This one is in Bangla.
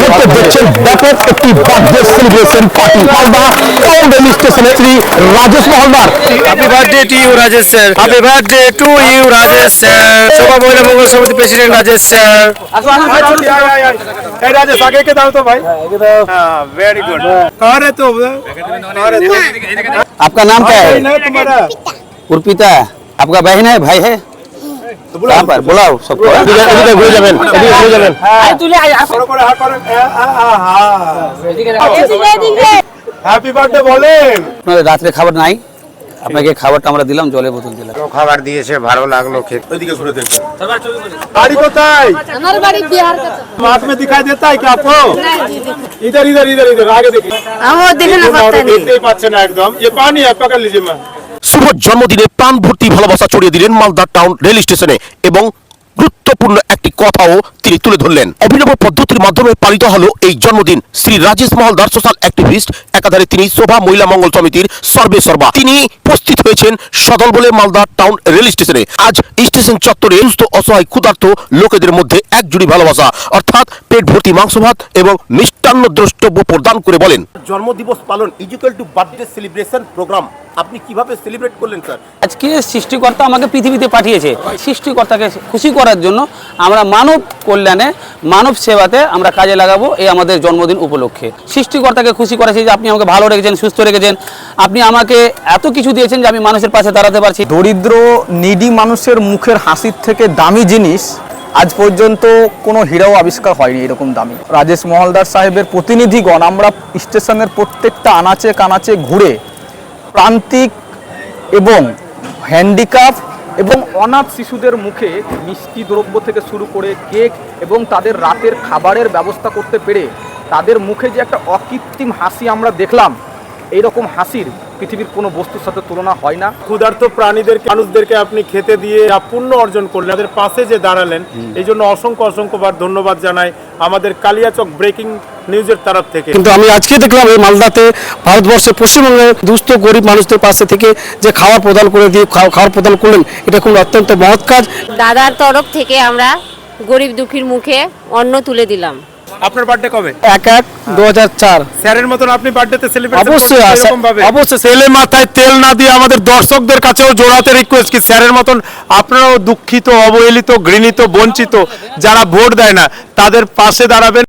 মুহূর্তে দেখছেন ব্যাপক একটি birthday celebration party Malda town rail স্টেশনে Shri Rajesh Mahaldar happy birthday to you Rajesh sir happy birthday to you Rajesh sir সভা মহিলা মঙ্গল সমিতি প্রেসিডেন্ট রাজেশ স্যার राजेश आगे के दाओ तो भाई हाँ वेरी गुड कहाँ रहते हो कहाँ रहते हो आपका नाम क्या है नहीं तुम्हारा उर्पिता आपका बहन है भाई है বোলাও সব এদিকে ঘুরে যাবেন এদিকে ঘুরে যাবেন। হ্যাপি বার্থডে বলেন। আপনাদের রাত্রে খাবার নাই। আপনাকে খাবারটা আমরা দিলাম জলে বোতল দিলাম। খাবার দিয়েছে ভালো লাগল খেতে। ওইদিকে ঘুরে বাড়ি কোথায়? আমার বাড়ি বিহার মে শুভ জন্মদিনে প্রাণ ভর্তি ভালোবাসা ছড়িয়ে দিলেন মালদা টাউন রেল স্টেশনে এবং গুরুত্বপূর্ণ কথাও তিনি তুলে ধরলেন। অভিনব পদ্ধতির মাধ্যমে পালিত হলো এই জন্মদিন। Shri Rajesh Mahaldar social activist. একাধারে তিনি শোভা মহিলা মঙ্গল সমিতির সর্বে সর্বা। তিনি উপস্থিত হয়েছেন সদল বলে মালদা টাউন রেল স্টেশনে। আজ স্টেশন চত্বরে সুস্থ অসহায় ক্ষুধার্ত লোকেদের মধ্যে একজুড়ি ভালোবাসা অর্থাৎ পেট ভর্তি মাংস ভাত এবং মিষ্টান্ন দ্রষ্টব্য প্রদান করে বলেন। জন্মদিবস পালন ইজিক্যাল টু বার্থডে সেলিব্রেশন প্রোগ্রাম আপনি কীভাবে সেলিব্রেট করলেন স্যার আজকে সৃষ্টিকর্তা আমাকে পৃথিবীতে পাঠিয়েছে। সৃষ্টিকর্তাকে খুশি করার জন্য আমরা মানব কল্যাণে, মানব সেবাতে আমরা কাজে লাগাবো এই আমাদের জন্মদিন উপলক্ষে। সৃষ্টিকর্তাকে খুশি করেছি যে আপনি আমাকে ভালো রেখেছেন, সুস্থ রেখেছেন। আপনি আমাকে এত কিছু দিয়েছেন যে আমি মানুষের পাশে দাঁড়াতে পারছি। দরিদ্র, নিডি মানুষের মুখের হাসির থেকে দামি জিনিস আজ পর্যন্ত কোনো হীরাও আবিষ্কার হয়নি এরকম দামি। রাজেশ মহলদার সাহেবের প্রতিনিধিগণ, আমরা স্টেশনের প্রত্যেকটা আনাচে কানাচে ঘুরে প্রান্তিক এবং হ্যান্ডিক্যাপ এবং অনাথ শিশুদের মুখে মিষ্টি দ্রব্য থেকে শুরু করে কেক এবং তাদের রাতের খাবারের ব্যবস্থা করতে পেরে তাদের মুখে যে একটা অকৃত্রিম হাসি আমরা দেখলাম এই রকম হাসির পৃথিবীর কোনো বস্তুর সাথে তুলনা হয় না। ক্ষুধার্ত প্রাণীদেরকে মানুষদেরকে আপনি খেতে দিয়ে যা পুণ্য অর্জন করলেন তাদের পাশে যে দাঁড়ালেন এই জন্য অসংখ্য অসংখ্যবার ধন্যবাদ জানাই আমাদের কালিয়াচক ব্রেকিং নিউজের তরফ থেকে। কিন্তু আমি আজকে দেখলাম এই মালদাতে ভারতবর্ষে পশ্চিমবঙ্গের দুস্থ গরিব মানুষদের পাশে থেকে যে খাবার প্রদান করে দিয়ে খাওয়া- প্রদান করলেন এটা খুব অত্যন্ত মহৎ কাজ। দাদার তরফ থেকে আমরা গরিব দুঃখীর মুখে অন্ন তুলে দিলাম। আপনার বার্থডে কবে? এক এক দু হাজার চার। স্যারের মতন আপনি বার্থডেতে সেলিব্রেট অবশ্যই অবশ্যই ছেলে মাথায় তেল না দিয়ে আমাদের দর্শকদের কাছেও জোড়াতে রিকোয়েস্ট কি? স্যারের মতন আপনারাও দুঃখিত অবহেলিত ঘৃণিত বঞ্চিত যারা ভোট দেয় না তাদের পাশে দাঁড়াবেন।